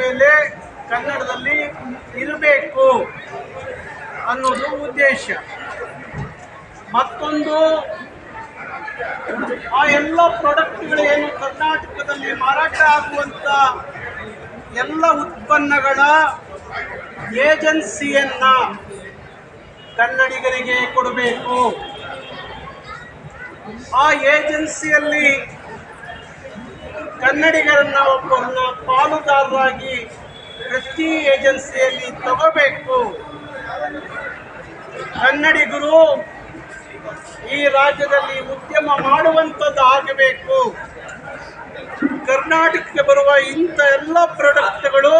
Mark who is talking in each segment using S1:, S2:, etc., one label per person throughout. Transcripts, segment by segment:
S1: ಮೇಲೆ ಕನ್ನಡದಲ್ಲಿ ಇರಬೇಕು ಅನ್ನೋದು ಉದ್ದೇಶ. ಮತ್ತೊಂದು, ಆ ಎಲ್ಲ ಪ್ರಾಡಕ್ಟ್ಗಳು ಏನು ಕರ್ನಾಟಕದಲ್ಲಿ ಮಾರಾಟ ಆಗುವಂಥ ಎಲ್ಲ ಉತ್ಪನ್ನಗಳ ಏಜೆನ್ಸಿಯನ್ನ ಕನ್ನಡಿಗರಿಗೆ ಕೊಡಬೇಕು. ಆ ಏಜೆನ್ಸಿಯಲ್ಲಿ ಕನ್ನಡಿಗರನ್ನ ಒಬ್ಬರನ್ನ ಪಾಲುದಾರರಾಗಿ ಪ್ರತಿ ಏಜೆನ್ಸಿಯಲ್ಲಿ ತಗೋಬೇಕು. ಕನ್ನಡಿಗರು ಈ ರಾಜ್ಯದಲ್ಲಿ ಉದ್ಯಮ ಮಾಡುವಂಥದ್ದು ಆಗಬೇಕು. ಕರ್ನಾಟಕಕ್ಕೆ ಬರುವ ಇಂಥ ಎಲ್ಲ ಪ್ರಾಡಕ್ಟ್ಗಳು,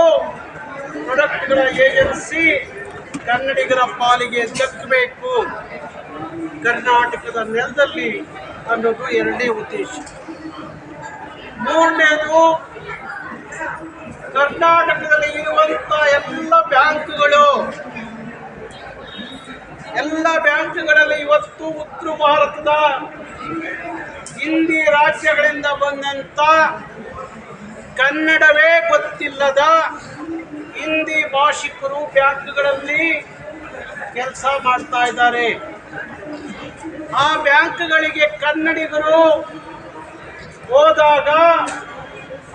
S1: ಪ್ರಾಡಕ್ಟ್ಗಳ ಏಜೆನ್ಸಿ ಕನ್ನಡಿಗರ ಪಾಲಿಗೆ ದಕ್ಕಬೇಕು ಕರ್ನಾಟಕದ ನೆಲದಲ್ಲಿ ಅನ್ನೋದು ಎರಡನೇ ಉದ್ದೇಶ. ಮೂರನೇದು. ಕರ್ನಾಟಕದಲ್ಲಿ ಇರುವಂತ ಎಲ್ಲ ಬ್ಯಾಂಕ್ಗಳು. ಎಲ್ಲ ಬ್ಯಾಂಕ್ಗಳಲ್ಲಿ ಇವತ್ತು ಉತ್ತರ ಭಾರತದ ಹಿಂದಿ ರಾಜ್ಯಗಳಿಂದ ಬಂದಂತ ಕನ್ನಡವೇ ಗೊತ್ತಿಲ್ಲದ ಹಿಂದಿ ಭಾಷಿಕರು ಬ್ಯಾಂಕ್ಗಳಲ್ಲಿ ಕೆಲಸ ಮಾಡ್ತಾ ಇದ್ದಾರೆ. ಆ ಬ್ಯಾಂಕ್ಗಳಿಗೆ ಕನ್ನಡಿಗರು ಹೋದಾಗ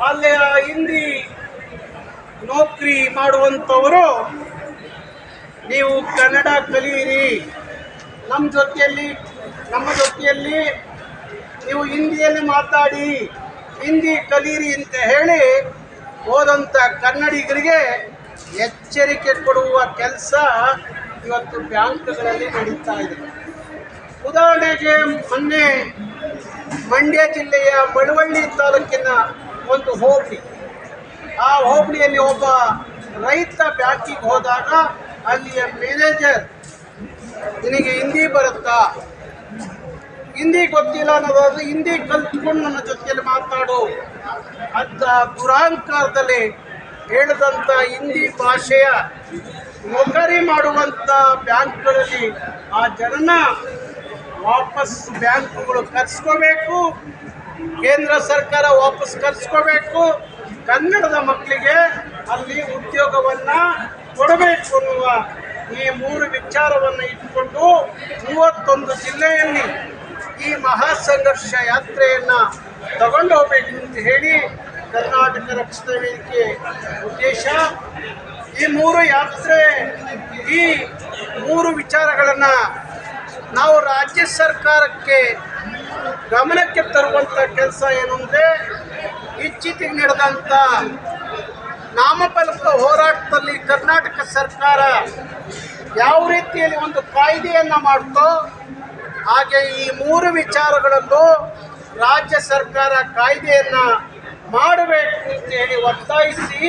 S1: ಅಲ್ಲಿ ಹಿಂದಿ ನೌಕರಿ ಮಾಡುವಂಥವರು, ನೀವು ಕನ್ನಡ ಕಲಿಯಿರಿ. ನಮ್ಮ ಜೊತೆಯಲ್ಲಿ ನಮ್ಮ ಜೊತೆಯಲ್ಲಿ ನೀವು ಹಿಂದಿಯಲ್ಲಿ ಮಾತಾಡಿ, ಹಿಂದಿ ಕಲಿಯಿರಿ ಅಂತ ಹೇಳಿ ಹೋದಂಥ ಕನ್ನಡಿಗರಿಗೆ ಎಚ್ಚರಿಕೆ ಕೊಡುವ ಕೆಲಸ ಇವತ್ತು ಬ್ಯಾಂಕ್ಗಳಲ್ಲಿ ನಡೀತಾ ಇದೆ. ಉದಾಹರಣೆಗೆ ಮೊನ್ನೆ ಮಂಡ್ಯ ಜಿಲ್ಲೆಯ ಮಳವಳ್ಳಿ ತಾಲೂಕಿನ ಒಂದು ಹೋಬಳಿ. ಆ ಹೋಬಳಿಯಲ್ಲಿ ಒಬ್ಬ ರೈತ ಬ್ಯಾಂಕಿಗೆ ಹೋದಾಗ ಅಲ್ಲಿಯ ಮ್ಯಾನೇಜರ್, ನಿನಗೆ ಹಿಂದಿ ಬರುತ್ತಾ? ಹಿಂದಿ ಗೊತ್ತಿಲ್ಲ ಅನ್ನೋದಾದ್ರೆ ಹಿಂದಿ ಕಲ್ತ್ಕೊಂಡು ನನ್ನ ಜೊತೆಯಲ್ಲಿ ಮಾತಾಡು ಅಂತ ದುರಾಂಕಾರದಲ್ಲಿ ಹೇಳಿದಂಥ ಹಿಂದಿ ಭಾಷೆಯ ನೌಕರಿ ಮಾಡುವಂಥ ಬ್ಯಾಂಕ್ಗಳಲ್ಲಿ ಆ ಜನನ ವಾಪಸ್ ಬ್ಯಾಂಕ್ಗಳು ಕರ್ಸ್ಕೋಬೇಕು, ಕೇಂದ್ರ ಸರ್ಕಾರ ವಾಪಸ್ ಕರ್ಸ್ಕೋಬೇಕು. ಕನ್ನಡದ ಮಕ್ಕಳಿಗೆ ಅಲ್ಲಿ ಉದ್ಯೋಗವನ್ನ ಕೊಡಬೇಕು ಅನ್ನುವ ಈ ಮೂರು ವಿಚಾರವನ್ನು ಇಟ್ಟುಕೊಂಡು ಮೂವತ್ತೊಂದು ಜಿಲ್ಲೆಯಲ್ಲಿ ಈ ಮಹಾ ಸಂಘರ್ಷ ಯಾತ್ರೆಯನ್ನ ತಗೊಂಡು ಹೋಗ್ಬೇಕು ಅಂತ ಹೇಳಿ ಕರ್ನಾಟಕ ರಕ್ಷಣಾ ವೇದಿಕೆ ಉದ್ದೇಶ. ಈ ಮೂರು ಯಾತ್ರೆ, ಈ ಮೂರು ವಿಚಾರಗಳನ್ನು ನಾವು ರಾಜ್ಯ ಸರ್ಕಾರಕ್ಕೆ ಗಮನಕ್ಕೆ ತರುವಂಥ ಕೆಲಸ ಏನು ಅಂದರೆ ಇತ್ತೀಚೆಗೆ ನಡೆದಂಥ ನಾಮಫಲಕ ಹೋರಾಟದಲ್ಲಿ ಕರ್ನಾಟಕ ಸರ್ಕಾರ ಯಾವ ರೀತಿಯಲ್ಲಿ ಒಂದು ಕಾಯ್ದೆಯನ್ನು ಮಾಡ್ತೋ ಹಾಗೆ ಈ ಮೂರು ವಿಚಾರಗಳನ್ನು ರಾಜ್ಯ ಸರ್ಕಾರ ಕಾಯ್ದೆಯನ್ನು ಮಾಡಬೇಕು ಅಂತ ಹೇಳಿ ಒತ್ತಾಯಿಸಿ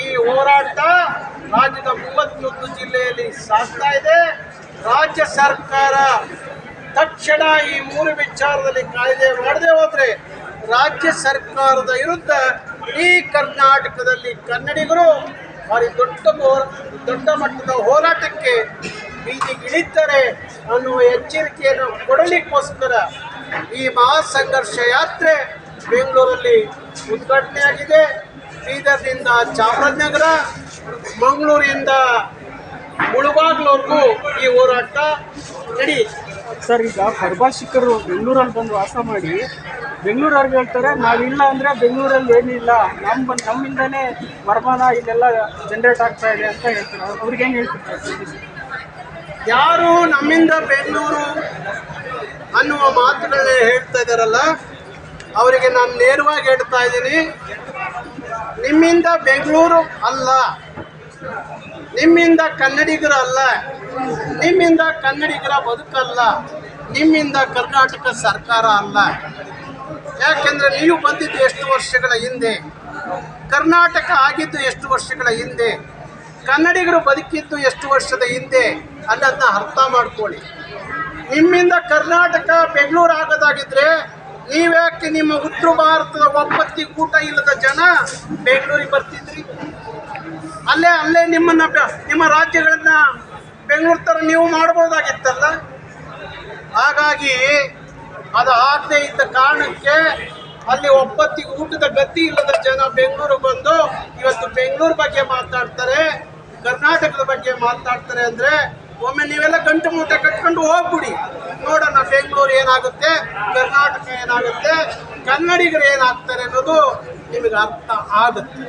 S1: ಈ ಹೋರಾಟ ರಾಜ್ಯದ ಮೂವತ್ತೊಂದು ಜಿಲ್ಲೆಯಲ್ಲಿ ಸಾಗ್ತಾ ಇದೆ. ರಾಜ್ಯ ಸರ್ಕಾರ ತಕ್ಷಣ ಈ ಮೂರು ವಿಚಾರದಲ್ಲಿ ಕಾಯ್ದೆ ಮಾಡದೆ ಹೋದ್ರೆ ರಾಜ್ಯ ಸರ್ಕಾರದ ವಿರುದ್ಧ ಇಡೀ ಕರ್ನಾಟಕದಲ್ಲಿ ಕನ್ನಡಿಗರು ಭಾರಿ ದೊಡ್ಡ ದೊಡ್ಡ ಮಟ್ಟದ ಹೋರಾಟಕ್ಕೆ ಬೀದಿಗಿಳಿತಾರೆ ಅನ್ನುವ ಎಚ್ಚರಿಕೆಯನ್ನು ಕೊಡಲಿಕ್ಕೋಸ್ಕರ ಈ ಮಹಾಸಂಘರ್ಷ ಯಾತ್ರೆ ಬೆಂಗಳೂರಲ್ಲಿ ಉದ್ಘಾಟನೆಯಾಗಿದೆ. ಬೀದರ್ನಿಂದ ಚಾಮರಾಜನಗರ, ಮಂಗಳೂರಿಂದ ಮುಳುಬಾಗ್ಲವರೆಗೂ ಈ ಹೋರಾಟ ನಡಿ.
S2: ಸರ್ ಈಗ ಪರಭಾಷಿಕರು ಬೆಂಗಳೂರಲ್ಲಿ ಬಂದು ವಾಸ ಮಾಡಿ ಬೆಂಗಳೂರವ್ರಿಗೆ ಹೇಳ್ತಾರೆ ನಾವಿಲ್ಲ ಅಂದರೆ ಬೆಂಗಳೂರಲ್ಲಿ ಏನಿಲ್ಲ. ನಮ್ಮ ನಮ್ಮಿಂದನೇ ವರಮಾನ ಇಲ್ಲೆಲ್ಲ ಜನರೇಟ್ ಆಗ್ತಾ ಇದೆ ಅಂತ ಹೇಳ್ತಾರೆ. ಅವ್ರಿಗೆ ಏನು ಹೇಳ್ತಾರೆ?
S1: ಯಾರು ನಮ್ಮಿಂದ ಬೆಂಗಳೂರು ಅನ್ನುವ ಮಾತುಗಳನ್ನ ಹೇಳ್ತಾ ಇದ್ದಾರಲ್ಲ ಅವರಿಗೆ ನಾನು ನೇರವಾಗಿ ಹೇಳ್ತಾ ಇದ್ದೀನಿ. ನಿಮ್ಮಿಂದ ಬೆಂಗಳೂರು ಅಲ್ಲ. ನಿಮ್ಮಿಂದ ಕನ್ನಡಿಗರು ಅಲ್ಲ. ನಿಮ್ಮಿಂದ ಕನ್ನಡಿಗರ ಬದುಕಲ್ಲ. ನಿಮ್ಮಿಂದ ಕರ್ನಾಟಕ ಸರ್ಕಾರ ಅಲ್ಲ. ಯಾಕೆಂದ್ರೆ ನೀವು ಬಂದಿದ್ದು ಎಷ್ಟು ವರ್ಷಗಳ ಹಿಂದೆ? ಕರ್ನಾಟಕ ಆಗಿದ್ದು ಎಷ್ಟು ವರ್ಷಗಳ ಹಿಂದೆ? ಕನ್ನಡಿಗರು ಬದುಕಿದ್ದು ಎಷ್ಟು ವರ್ಷದ ಹಿಂದೆ? ಅನ್ನೋದನ್ನ ಅರ್ಥ ಮಾಡ್ಕೊಳ್ಳಿ. ನಿಮ್ಮಿಂದ ಕರ್ನಾಟಕ ಬೆಂಗಳೂರು ಆಗೋದಾಗಿದ್ರೆ ನೀವ್ಯಾಕೆ ನಿಮ್ಮ ಉತ್ತರ ಭಾರತದ ಒಪ್ಪತ್ತಿ ಊಟ ಇಲ್ಲದ ಜನ ಬೆಂಗಳೂರಿಗೆ ಬರ್ತಿದ್ರಿ? ಅಲ್ಲೇ ಅಲ್ಲೇ ನಿಮ್ಮನ್ನ ನಿಮ್ಮ ರಾಜ್ಯಗಳನ್ನ ಬೆಂಗಳೂರು ಥರ ನೀವು ಮಾಡ್ಬೋದಾಗಿತ್ತಲ್ಲ? ಹಾಗಾಗಿ ಅದು ಆಗದೆ ಇದ್ದ ಕಾರಣಕ್ಕೆ ಅಲ್ಲಿ ಒಪ್ಪತ್ತಿಗೆ ಊಟದ ಗತಿ ಇಲ್ಲದ ಜನ ಬೆಂಗಳೂರು ಬಂದು ಇವತ್ತು ಬೆಂಗಳೂರು ಬಗ್ಗೆ ಮಾತಾಡ್ತಾರೆ, ಕರ್ನಾಟಕದ ಬಗ್ಗೆ ಮಾತಾಡ್ತಾರೆ ಅಂದ್ರೆ, ಒಮ್ಮೆ ನೀವೆಲ್ಲ ಗಂಟು ಮೂಟೆ ಕಟ್ಕೊಂಡು ಹೋಗ್ಬಿಡಿ. ನೋಡೋಣ ಬೆಂಗಳೂರು ಏನಾಗುತ್ತೆ, ಕರ್ನಾಟಕ ಏನಾಗುತ್ತೆ, ಕನ್ನಡಿಗರು ಏನಾಗ್ತಾರೆ ಅನ್ನೋದು ನಿಮಗೆ ಅರ್ಥ ಆಗುತ್ತೆ